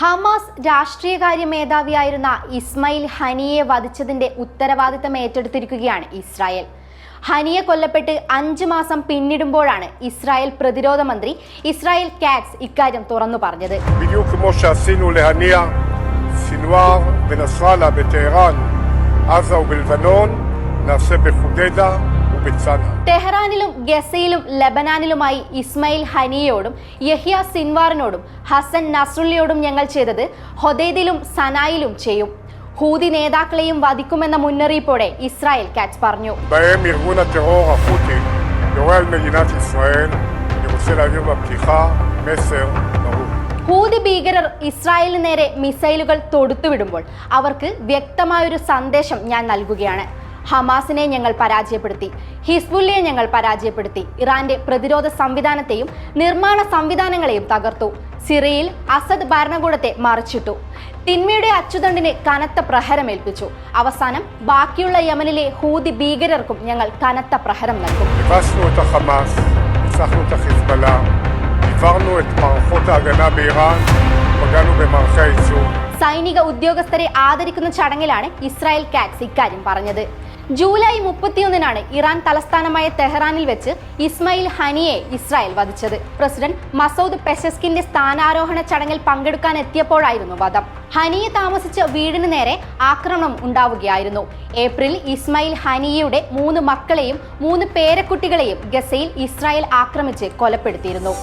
Hamas രാഷ്ട്രീയകാര്യ മേധാവിയായിരുന്ന Ismail ഹനിയെ വധിച്ചതിന്റെ ഉത്തരവാദിത്തം ഏറ്റെടുത്തിരിക്കുകയാണ് Israel. ഹനിയെ കൊല്ലപ്പെട്ട് അഞ്ചു മാസം പിന്നിടുമ്പോഴാണ് Israel പ്രതിരോധ മന്ത്രി ഇസ്രായേൽ കാറ്റ്സ് ഇക്കാര്യം തുറന്നു പറഞ്ഞത്. ബിൽവനോൻ ടെഹ്റാനിലും ഗസയിലും ലബനാനിലുമായി ഇസ്മയിൽ ഹനിയോടും യഹിയ സിൻവാറിനോടും ഹസൻ നസ്രുള്ളിയോടും ഞങ്ങൾ ചെയ്തത് ഹൊദേദിലും സനായിലും ചെയ്യും. ഹൂതി നേതാക്കളെയും വധിക്കുമെന്ന മുന്നറിയിപ്പോടെ ഇസ്രായേൽ കാറ്റ് പറഞ്ഞു. ഹൂതി ഭീകരർ ഇസ്രായേലിന് നേരെ മിസൈലുകൾ തൊടുത്തുവിടുമ്പോൾ അവർക്ക് വ്യക്തമായൊരു സന്ദേശം ഞാൻ നൽകുകയാണ്. ഹമാസിനെ ഞങ്ങൾ പരാജയപ്പെടുത്തി ഹിസ്ബുല്ലിയെ ഞങ്ങൾ പരാജയപ്പെടുത്തി ഇറാന്റെ പ്രതിരോധ സംവിധാനത്തെയും നിർമ്മാണ സംവിധാനങ്ങളെയും തകർത്തു സിറിയയിൽ അസദ് ഭരണകൂടത്തെ മറിച്ചിട്ടു തിന്മയുടെ അച്ചുതണ്ടിന് കനത്ത പ്രഹരമേൽപ്പിച്ചു. അവസാനം ബാക്കിയുള്ള യമനിലെ ഹൂതി ഭീകരർക്കും ഞങ്ങൾ കനത്ത പ്രഹരം നൽകും. സൈനിക ഉദ്യോഗസ്ഥരെ ആദരിക്കുന്ന ചടങ്ങിലാണ് ഇസ്രായേൽ കാറ്റ്സ് ഇക്കാര്യം പറഞ്ഞത്. ജൂലൈ മുപ്പത്തിയൊന്നിനാണ് ഇറാൻ തലസ്ഥാനമായ തെഹ്റാനിൽ വെച്ച് ഇസ്മയിൽ ഹനിയെ ഇസ്രായേൽ വധിച്ചത്. പ്രസിഡന്റ് മസൂദ് പെസസ്കിന്റെ സ്ഥാനാരോഹണ ചടങ്ങിൽ പങ്കെടുക്കാൻ എത്തിയപ്പോഴായിരുന്നു വധം. ഹനിയെ താമസിച്ച വീടിന് നേരെ ആക്രമണം ഉണ്ടാവുകയായിരുന്നു. ഏപ്രിൽ ഇസ്മയിൽ ഹനിയയുടെ മൂന്ന് മക്കളെയും മൂന്ന് പേരക്കുട്ടികളെയും ഗസയിൽ ഇസ്രായേൽ ആക്രമിച്ച് കൊലപ്പെടുത്തിയിരുന്നു.